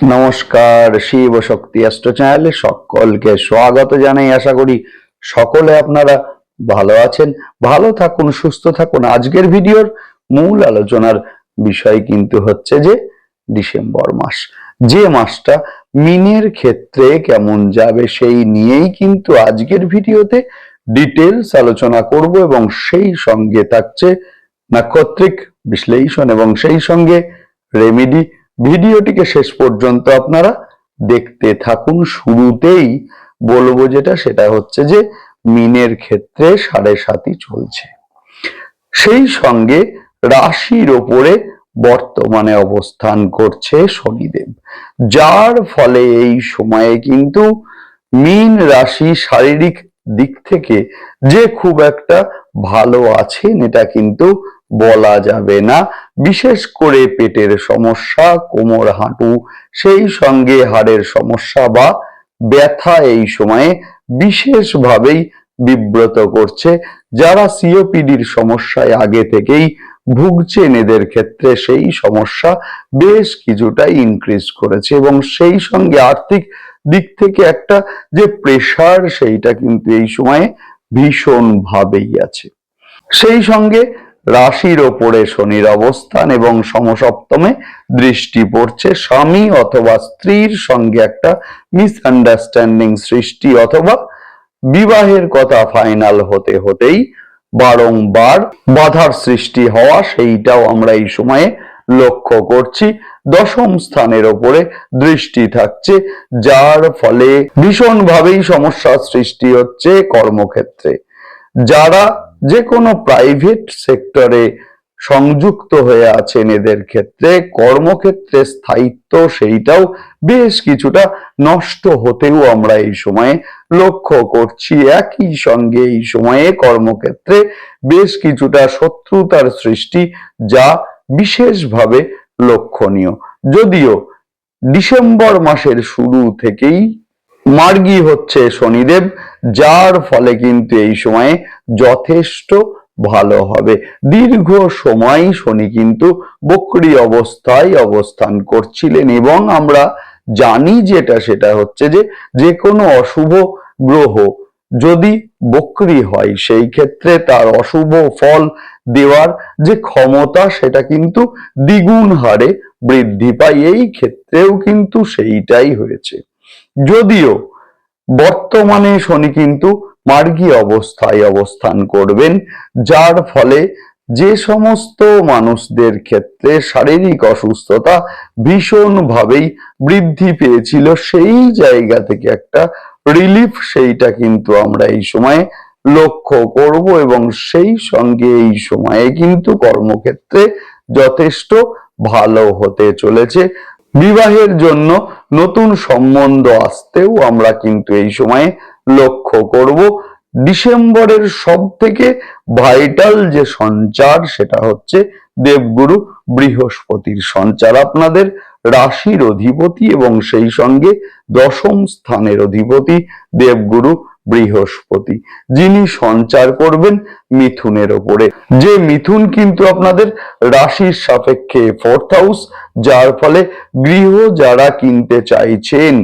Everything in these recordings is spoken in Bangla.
নমস্কার, শিব শক্তি অ্যাস্ট্রো চ্যানেলে সকলকে স্বাগত জানাই। আশা করি সকলে আপনারা ভালো আছেন, ভালো থাকুন, সুস্থ থাকুন। আজকের ভিডিওর মূল আলোচনার বিষয় কিন্তু হচ্ছে যে ডিসেম্বর মাস। যে মাসটা মিনের ক্ষেত্রে কেমন যাবে সেই নিয়েই কিন্তু আজকের ভিডিওতে ডিটেলস আলোচনা করব এবং সেই সঙ্গে থাকছে নাক্ষত্রিক বিশ্লেষণ এবং সেই সঙ্গে রেমিডি ভিডিওটিকে শেষ পর্যন্ত আপনারা দেখতে থাকুন। শুরুতেই বলব যেটা, সেটা হচ্ছে যে মিনের ক্ষেত্রে সাড়ে সাতই চলছে। সেই সঙ্গে রাশির ওপরে বর্তমানে অবস্থান করছে শনিদেব, যার ফলে এই সময়ে কিন্তু মীন রাশি শারীরিক দিক থেকে যে খুব একটা ভালো আছেন, এটা কিন্তু বলা যাবে না। বিশেষ করে পেটের সমস্যা, কোমর হাঁটু, সেই সঙ্গে হাড়ের সমস্যা বা ব্যথা এই সময়ে বিশেষভাবেই বিব্রত করছে। যারা সিওপিডির সমস্যায় আগে থেকেই ভুগছেন, এদের ক্ষেত্রে সেই সমস্যা বেশ কিছুটা ইনক্রিজ করেছে এবং সেই সঙ্গে আর্থিক দিক থেকে একটা যে প্রেশার সেইটা কিন্তু এই সময়ে ভীষণ ভাবেই আছে। সেই সঙ্গে রাশির ওপরে শনির অবস্থান এবং সমসপ্তমে দৃষ্টি পড়ছে স্বামী অথবা স্ত্রীর সঙ্গে একটা মিসআন্ডারস্ট্যান্ডিং সৃষ্টি অথবা বিবাহের কথা ফাইনাল হতে হতেই বারংবার বাধার সৃষ্টি হওয়া, সেইটাও আমরা এই সময়ে লক্ষ্য করছি। দশম স্থানের ওপরে দৃষ্টি থাকছে, যার ফলে ভীষণভাবেই সমস্যার সৃষ্টি হচ্ছে কর্মক্ষেত্রে। যারা যে কোনো প্রাইভেট সেক্টরে সংযুক্ত হয়ে আছেন এদের ক্ষেত্রে, কর্মক্ষেত্রে স্থায়িত্ব সেইটাও বেশ কিছুটা নষ্ট হতেও আমরা এই সময়ে লক্ষ্য করছি। একই সঙ্গে এই সময়ে কর্মক্ষেত্রে বেশ কিছুটা শত্রুতার সৃষ্টি, যা বিশেষভাবে লক্ষণীয়। যদিও ডিসেম্বর মাসের শুরু থেকেই মার্গী হচ্ছে শনিদেব যার ফলে কিন্তু এই সময়ে যথেষ্ট ভালো হবে। দীর্ঘ সময় শনি কিন্তু বক্রি অবস্থায় অবস্থান করছিলেন এবং আমরা জানি যেটা, সেটা হচ্ছে যে যে কোনো অশুভ গ্রহ যদি বক্রি হয়, সেই ক্ষেত্রে তার অশুভ ফল দেওয়ার যে ক্ষমতা, সেটা কিন্তু দ্বিগুণ হারে বৃদ্ধি পায়। এই ক্ষেত্রেও কিন্তু সেইটাই হয়েছে। যদিও বর্তমানে শনি কিন্তু মার্গী অবস্থায় অবস্থান করবেন, যার ফলে যে সমস্ত মানুষদের ক্ষেত্রে শারীরিক অসুস্থতা ভীষণভাবেই বৃদ্ধি পেয়েছিল, সেই জায়গা থেকে একটা রিলিফ সেইটা কিন্তু আমরা এই সময়ে লক্ষ্য করব এবং সেই সঙ্গে এই সময়ে কিন্তু কর্মক্ষেত্রে যথেষ্ট ভালো হতে চলেছে। বিবাহের জন্য নতুন সম্বন্ধ আসতেও আমরা কিন্তু এই সময়ে লক্ষ্য করব। ডিসেম্বরের সব থেকে ভাইটাল যে সঞ্চার সেটা হচ্ছে দেবগুরু বৃহস্পতির সঞ্চার। আপনাদের রাশির অধিপতি এবং সেই সঙ্গে দশম স্থানের অধিপতি দেবগুরু বৃহস্পতি, যিনি সঞ্চার করবেন মিথুনের ওপরে। যে মিথুন কিন্তু আপনাদের রাশির সাপেক্ষে ফোর্থ হাউস যার ফলে গৃহ যারা কিনতে চাইছেন,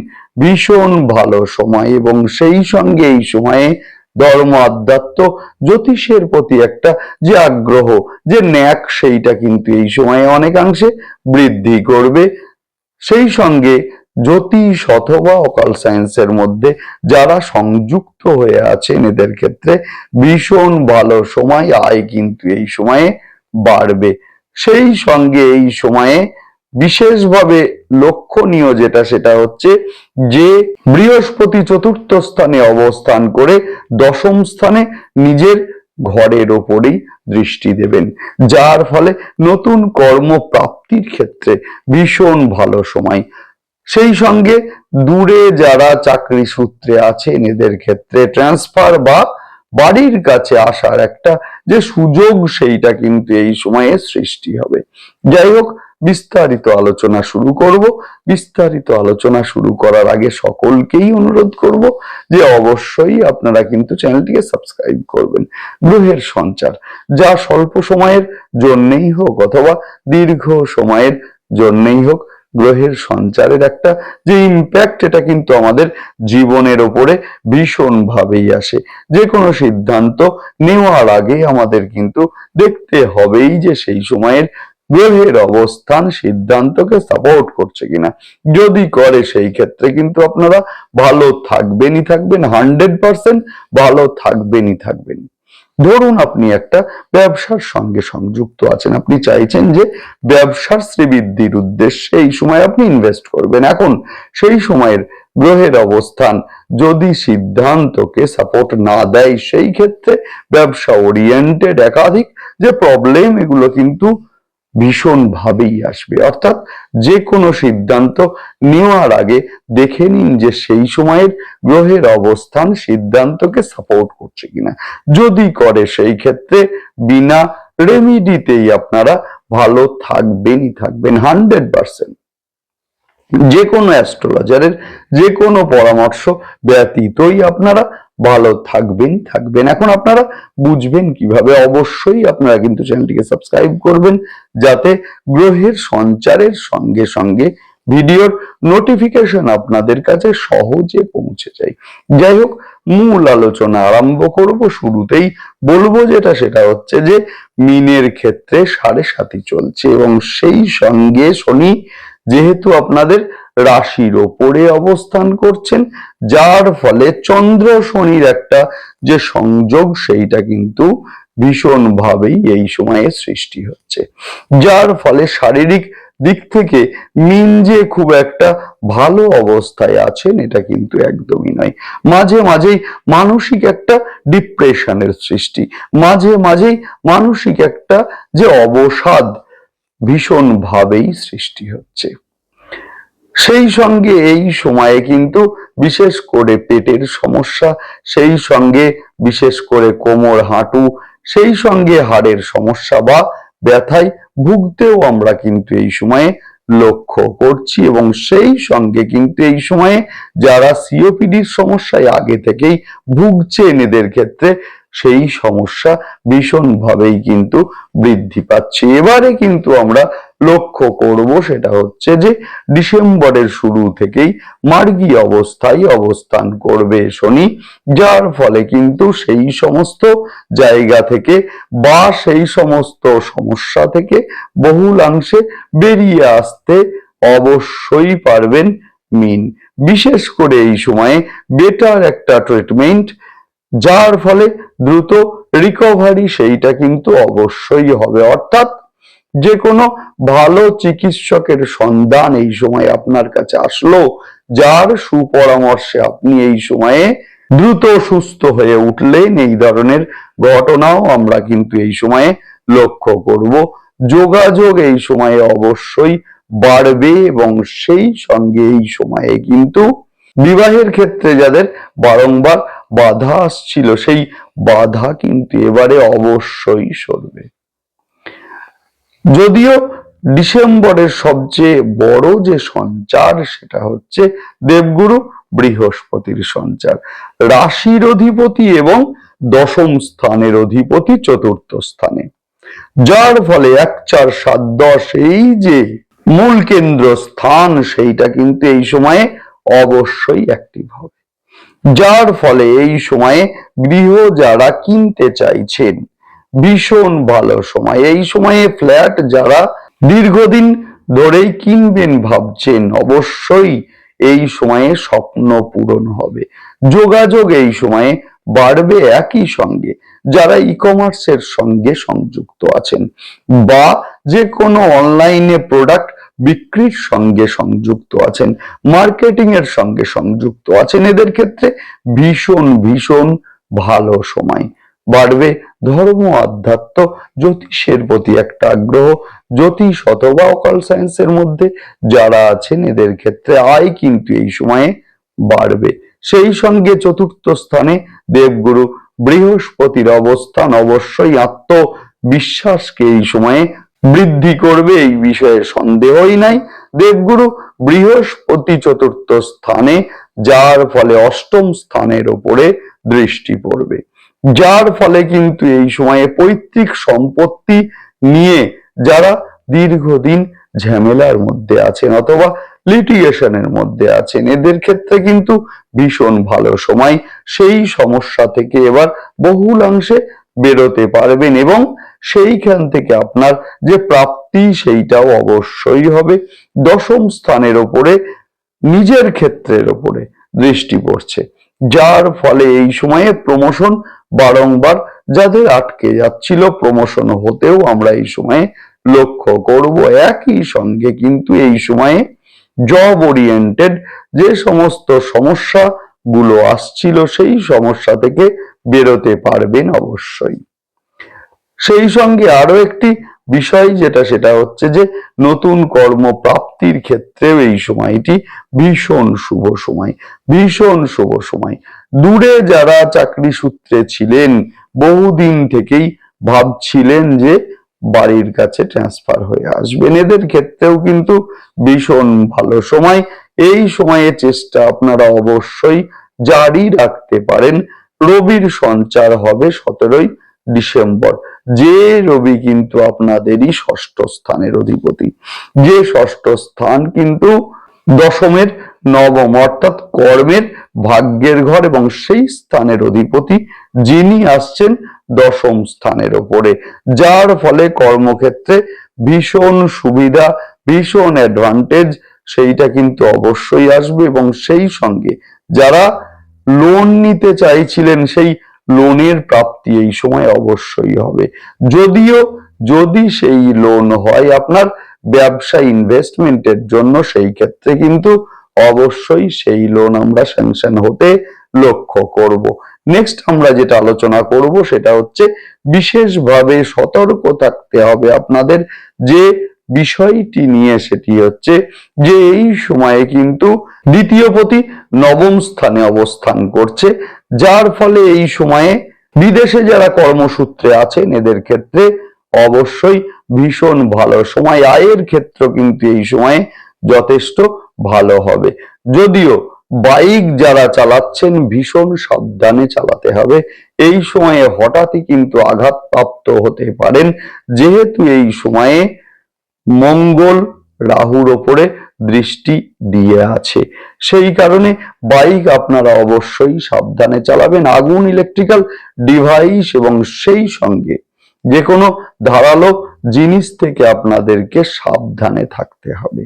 ভীষণ ভালো সময় এবং সেই সঙ্গে এই সময়ে ধর্ম, আধ্যাত্ম, জ্যোতিষের প্রতি একটা যে আগ্রহ, যে ন্যাক, সেইটা কিন্তু এই সময়ে অনেকাংশে বৃদ্ধি করবে। সেই সঙ্গে জ্যোতিষ অথবা অকাল সায়েন্সের মধ্যে যারা সংযুক্ত হয়ে আছেন, এদের ক্ষেত্রে ভীষণ ভালো সময়, আয় কিন্তু এই সময়ে বাড়বে। সেই সঙ্গে এই সময়ে বিশেষভাবে লক্ষণীয় যেটা, সেটা হচ্ছে যে বৃহস্পতি চতুর্থ স্থানে অবস্থান করে দশম স্থানে নিজের ঘরের ওপরেই দৃষ্টি দেবেন, যার ফলে নতুন কর্মপ্রাপ্তির ক্ষেত্রে ভীষণ ভালো সময় সেই সঙ্গে দূরে যারা চাকরি সূত্রে আছেন এদের ক্ষেত্রে ট্রান্সফার বা বাড়ির কাছে আসার একটা যে সুযোগ, সেইটা কিন্তু এই সময়ে সৃষ্টি হবে। যাই হোক, বিস্তারিত আলোচনা শুরু করব। বিস্তারিত আলোচনা শুরু করার আগে সকলকেই অনুরোধ করব যে অবশ্যই আপনারা কিন্তু চ্যানেলটিকে সাবস্ক্রাইব করবেন। গ্রহের সঞ্চার, যা স্বল্প সময়ের জন্যেই হোক অথবা দীর্ঘ সময়ের জন্যই হোক গ্রহের সঞ্চারের একটা যে ইম্প্যাক্ট এটা কিন্তু আমাদের জীবনের ওপরে ভীষণভাবেই আসে। যে কোনো সিদ্ধান্ত নেওয়ার আগে আমাদের কিন্তু দেখতে হবেই যে সেই সময়ের গ্রহের অবস্থান সিদ্ধান্তকে সাপোর্ট করছে কিনা। যদি করে সেই ক্ষেত্রে কিন্তু আপনারা ভালো থাকবেনই থাকবেন হান্ড্রেড পার্সেন্ট ভালো থাকবেনই থাকবেন। ধরুন আপনি একটা ব্যবসার সঙ্গে সংযুক্ত আছেন, আপনি চাইছেন যে ব্যবসার শ্রীবৃদ্ধির উদ্দেশ্যে এই সময় আপনি ইনভেস্ট করবেন। এখন সেই সময়ের গ্রহের অবস্থান যদি সিদ্ধান্তকে সাপোর্ট না দেয়, সেই ক্ষেত্রে ব্যবসা ওরিয়েন্টেড একাধিক যে প্রবলেম এগুলো কিন্তু ভীষণভাবেই আসবে। অর্থাৎ যে কোনো সিদ্ধান্ত নেওয়ার আগে দেখে নিন যে সেই সময়ের গ্রহের অবস্থান সিদ্ধান্তকে সাপোর্ট করছে কিনা। যদি করে সেই ক্ষেত্রে বিনা রেমিডিতেই আপনারা ভালো থাকবেনই থাকবেন, হান্ড্রেড পার্সেন্ট। যে কোনো অ্যাস্ট্রোলজারের যে কোনো পরামর্শ ব্যতীতই আপনারা ভালো থাকবেন থাকবেন। এখন আপনারা বুঝবেন কীভাবে অবশ্যই আপনারা কিন্তু চ্যানেলটিকে সাবস্ক্রাইব করবেন, যাতে গ্রহের সঞ্চারের সঙ্গে সঙ্গে ভিডিওর নোটিফিকেশন আপনাদের কাছে সহজে পৌঁছে যায়। যাই হোক, মূল আলোচনা আরম্ভ করব। শুরুতেই বলব যেটা, সেটা হচ্ছে যে মিনের ক্ষেত্রে সাড়ে সাতি চলছে এবং সেই সঙ্গে শনি, যেহেতু আপনাদের রাশির ওপরে অবস্থান করছেন, যার ফলে চন্দ্র শনির একটা যে সংযোগ, সেইটা কিন্তু ভীষণভাবেই এই সময়ে সৃষ্টি হচ্ছে। যার ফলে শারীরিক দিক থেকে মিন যে খুব একটা ভালো অবস্থায় আছেন, এটা কিন্তু একদমই নয়। মাঝে মাঝেই মানসিক একটা ডিপ্রেশনের সৃষ্টি, মাঝে মাঝেই মানসিক একটা যে অবসাদ ভীষণভাবেই সৃষ্টি হচ্ছে। সেই সঙ্গে এই সময়ে কিন্তু বিশেষ করে পেটের সমস্যা, সেই সঙ্গে বিশেষ করে কোমর, হাঁটু, সেই সঙ্গে হাড়ের সমস্যা বা ব্যথায় ভুগতেও আমরা কিন্তু এই সময়ে লক্ষ্য করছি এবং সেই সঙ্গে কিন্তু এই সময়ে যারা সিওপিডির সমস্যায় আগে থেকেই ভুগছেন এদের ক্ষেত্রে সেই সমস্যা ভীষণভাবেই কিন্তু বৃদ্ধি পাচ্ছে। এবারে কিন্তু আমরা লক্ষ্য করব সেটা হচ্ছে যে ডিসেম্বরের শুরু থেকেই মার্গী অবস্থায় অবস্থান করবে শনি, যার ফলে কিন্তু সেই সমস্ত জায়গা থেকে বা সেই সমস্ত সমস্যা থেকে বহুলাংশে বেরিয়ে আসতে অবশ্যই পারবেন মিন। বিশেষ করে এই সময়ে বেটার একটা ট্রিটমেন্ট, যার ফলে দ্রুত রিকভারি সেইটা কিন্তু অবশ্যই হবে। অর্থাৎ যে কোনো ভালো চিকিৎসকের সন্ধান এই সময় আপনার কাছে আসলো, যার সুপরামর্শে আপনি এই সময়ে দ্রুত সুস্থ হয়ে উঠলেন, এই ধরনের ঘটনাও আমরা কিন্তু এই সময়ে লক্ষ্য করব। যোগাযোগ এই সময়ে অবশ্যই বাড়বে এবং সেই সঙ্গে এই সময়ে কিন্তু বিবাহের ক্ষেত্রে যাদের বারংবার বাধা আসছিল, সেই বাধা কিন্তু এবারে অবশ্যই সরবে। যদিও ডিসেম্বরের সবচেয়ে বড় যে সঞ্চার সেটা হচ্ছে দেবগুরু বৃহস্পতির সঞ্চার। রাশির অধিপতি এবং দশম স্থানের অধিপতি চতুর্থ স্থানে। যার ফলে এক, চার, সাত, দশ এই যে মূল কেন্দ্র স্থান সেইটা কিন্তু এই সময়ে অবশ্যই অ্যাক্টিভ হবে। যার ফলে এই সময়ে গৃহ যারা কিনতে চাইছেন ভীষণ ভালো সময়। এই সময়ে ফ্ল্যাট যারা দীর্ঘদিন ধরেই কিনবেন ভাবছেন, অবশ্যই এই সময়ে স্বপ্ন পূরণ হবে। যোগাযোগ এই সময়ে বাড়বে একই সঙ্গে। যারা ই কমার্সের সঙ্গে সংযুক্ত আছেন বা যে কোনো অনলাইনে প্রোডাক্ট বিক্রির সঙ্গে সংযুক্ত আছেন মার্কেটিং এর সঙ্গে সংযুক্ত আছেন, এদের ক্ষেত্রে ভীষণ ভীষণ ভালো সময়। বাড়বে ধর্ম আধ্যাত্ম জ্যোতিষের প্রতি একটা আগ্রহ। জ্যোতিষ অথবা অকাল সায়েন্সের মধ্যে যারা আছেন, এদের ক্ষেত্রে আয় কিন্তু এই সময়ে বাড়বে। সেই সঙ্গে চতুর্থ স্থানে দেবগুরু বৃহস্পতির অবস্থান অবশ্যই আত্মবিশ্বাসকে এই সময়ে বৃদ্ধি করবে, এই বিষয়ে সন্দেহই নাই। দেবগুরু বৃহস্পতি চতুর্থ স্থানে, যার ফলে অষ্টম স্থানের ওপরে দৃষ্টি পড়বে। যার ফলে কিন্তু এই সময়ে পৈতৃক সম্পত্তি নিয়ে যারা দীর্ঘদিন ঝামেলার মধ্যে আছেন অথবা লিটিগেশনের মধ্যে আছেন, এদের ক্ষেত্রে কিন্তু ভীষণ ভালো সময়। সেই সমস্যা থেকে এবার বহুলাংশে বেরোতে পারবেন এবং সেইখান থেকে আপনার যে প্রাপ্তি সেইটাও অবশ্যই হবে। দশম স্থানের ওপরে, নিজের ক্ষেত্রের ওপরে দৃষ্টি পড়ছে। যার ফলে এই সময়ে প্রমোশন বারংবার যাদের আটকে যাচ্ছিল প্রমোশন হতেও আমরা এই সময়ে লক্ষ্য করব একই সঙ্গে। কিন্তু এই সময়ে জব ওরিয়েন্টেড যে সমস্ত সমস্যা গুলো আসছিল, সেই সমস্যা থেকে বেরোতে পারবেন অবশ্যই। সেই সঙ্গে আরও একটি বিষয় যেটা, সেটা হচ্ছে যে নতুন কর্মপ্রাপ্তির ক্ষেত্রেও এই সময়টি ভীষণ শুভ সময়, ভীষণ শুভ সময়। দূরে যারা চাকরি সূত্রে ছিলেন, বহুদিন থেকেই ভাবছিলেন যে বাড়ির কাছে ট্রান্সফার হয়ে আসবেন। এদের ক্ষেত্রেও কিন্তু ভীষণ ভালো সময়। এই সময়ে চেষ্টা আপনারা অবশ্যই জারি রাখতে পারেন। রবির সঞ্চার হবে সতেরোই ডিসেম্বর। যে রবি কিন্তু আপনাদেরই ষষ্ঠ স্থানের অধিপতি। যে ষষ্ঠ স্থান কিন্তু দশমের, নবম, অর্থাৎ কর্মের ভাগ্যের ঘর এবং সেই স্থানের অধিপতি যিনি আসছেন দশম স্থানের ওপরে। যার ফলে কর্মক্ষেত্রে ভীষণ সুবিধা, ভীষণ অ্যাডভান্টেজ সেইটা কিন্তু অবশ্যই আসবে এবং সেই সঙ্গে যারা লোন নিতে চাইছিলেন সেই লোনের প্রাপ্তি এই সময় অবশ্যই হবে। যদিও, যদি সেই লোন হয় আপনার ব্যবসা ইনভেস্টমেন্টের জন্য সেই ক্ষেত্রে কিন্তু অবশ্যই সেই লোন আমরা স্যাংশন হতে লক্ষ্য করব। নেক্সট আমরা যেটা আলোচনা করব সেটা হচ্ছে বিশেষভাবে সতর্ক থাকতে হবে আপনাদের যে বিষয়টি নিয়ে সেটি হচ্ছে যে এই সময়ে কিন্তু দ্বিতীয় পতি নবম স্থানে অবস্থান করছে, যার ফলে এই সময়ে বিদেশে যারা কর্মসূত্রে আছেন এদের ক্ষেত্রে অবশ্যই ভীষণ ভালো। সময় আয়ের ক্ষেত্র কিন্তু এই সময়ে যথেষ্ট ভালো হবে। যদিও বাইক যারা চালাচ্ছেন ভীষণ সাবধানে চালাতে হবে। এই সময়ে হঠাৎই কিন্তু আঘাতপ্রাপ্ত হতে পারেন। যেহেতু এই সময়ে মঙ্গল রাহুর ওপরে দৃষ্টি দিয়ে আছে। সেই কারণে বাইক আপনারা অবশ্যই সাবধানে চালাবেন। আগুন ইলেকট্রিক্যাল ডিভাইস এবং সেই সঙ্গে যে কোনো ধারালো জিনিস থেকে আপনাদেরকে সাবধানে থাকতে হবে।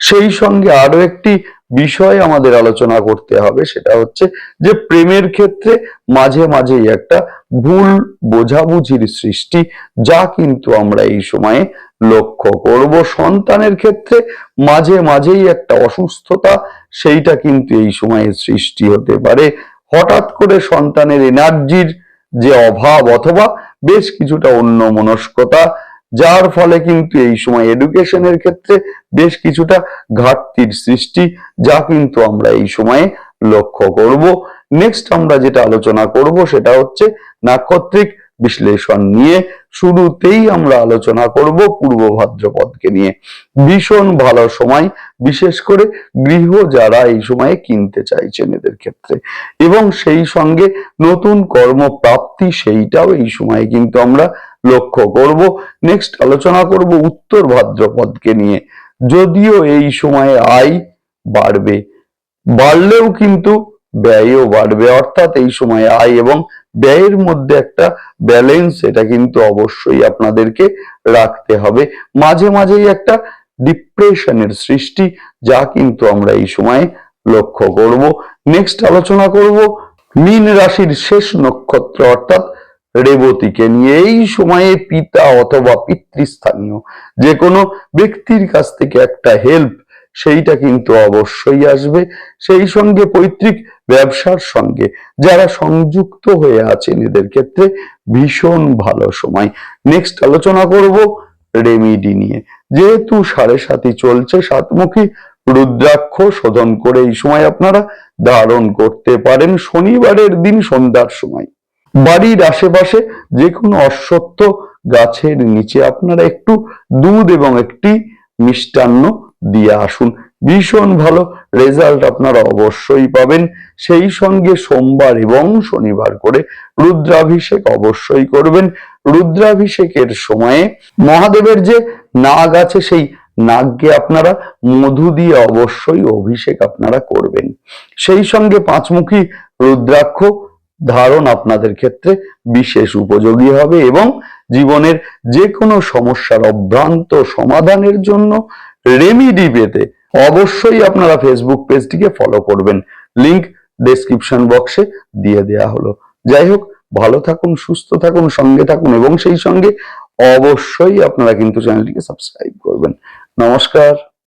সেই সঙ্গে আরও একটি বিষয় আমাদের আলোচনা করতে হবে, সেটা হচ্ছে যে প্রেমের ক্ষেত্রে মাঝে মাঝেই একটা ভুল বোঝাবুঝির সৃষ্টি, যা কিন্তু আমরা এই সময়ে লক্ষ্য করব। সন্তানের ক্ষেত্রে মাঝে মাঝেই একটা অসুস্থতা, সেইটা কিন্তু এই সময়ে সৃষ্টি হতে পারে। হঠাৎ করে সন্তানের এনার্জির যে অভাব অথবা বেশ কিছুটা অন্য মনস্কতা যার ফলে কিন্তু এই সময় এডুকেশনের ক্ষেত্রে বেশ কিছুটা ঘাটতির সৃষ্টি, যা কিন্তু আমরা এই সময়ে লক্ষ্য করব। নেক্সট আমরা যেটা আলোচনা করব সেটা হচ্ছে নাক্ষত্রিক বিশ্লেষণ নিয়ে। শুরুতেই আমরা আলোচনা করব পূর্ব ভাদ্রপদকে নিয়ে। ভীষণ ভালো সময়, বিশেষ করে গৃহ যারা এই সময়ে কিনতে চাইছেন এদের ক্ষেত্রে। এবং সেই সঙ্গে নতুন কর্মপ্রাপ্তি সেইটাও এই সময়ে কিন্তু আমরা লক্ষ্য করব। নেক্সট আলোচনা করব উত্তর ভাদ্রপদকে নিয়ে। যদিও এই সময়ে আয় বাড়বে, বাড়লেও কিন্তু ব্যয়ও বাড়বে। অর্থাৎ এই সময় আয় এবং ব্যয়ের মধ্যে একটা ব্যালেন্স এটা কিন্তু অবশ্যই আপনাদেরকে রাখতে হবে। মাঝে মাঝেই একটা ডিপ্রেশনের সৃষ্টি যা কিন্তু আমরা এই সময়ে লক্ষ্য করব। নেক্সট আলোচনা করব মীন রাশির শেষ নক্ষত্র অর্থাৎ রেবতীকে নিয়ে এই সময়ে পিতা অথবা পিতৃস্থানীয় যে কোনো ব্যক্তির কাছ থেকে একটা হেল্প সেইটা কিন্তু অবশ্যই আসবে। সেই সঙ্গে পৈতৃক ব্যবসার সঙ্গে যারা সংযুক্ত হয়ে আছেন, এদের ক্ষেত্রে ভীষণ ভালো সময়। নেক্সট আলোচনা করব রেমিডি নিয়ে। যেহেতু সাড়ে সাতই চলছে, সাতমুখী রুদ্রাক্ষ শোধন করে এই সময় আপনারা ধারণ করতে পারেন। শনিবারের দিন সন্ধ্যার সময়। বাড়ির আশেপাশে যে কোনো অশ্বত্থ গাছের নিচে আপনারা একটু দুধ এবং একটি মিষ্টান্ন দিয়ে আসুন। ভীষণ ভালো রেজাল্ট আপনারা অবশ্যই পাবেন। সেই সঙ্গে সোমবার এবং শনিবার করে রুদ্রাভিষেক অবশ্যই করবেন। রুদ্রাভিষেকের সময়ে মহাদেবের যে নাগ আছে, সেই নাগকে আপনারা মধু দিয়ে অবশ্যই অভিষেক আপনারা করবেন। সেই সঙ্গে পাঁচমুখী রুদ্রাক্ষ ধারণ আপনাদের ক্ষেত্রে বিশেষ উপযোগী হবে এবং জীবনের যে কোনো সমস্যার অভ্রান্ত সমাধানের জন্য রেমিডি পেতে অবশ্যই আপনারা ফেসবুক পেজটিকে ফলো করবেন। লিংক ডেসক্রিপশন বক্সে দিয়ে দেয়া হলো। যাই হোক, ভালো থাকুন, সুস্থ থাকুন, সঙ্গে থাকুন এবং সেই সঙ্গে অবশ্যই আপনারা কিন্তু চ্যানেলটিকে সাবস্ক্রাইব করবেন। নমস্কার।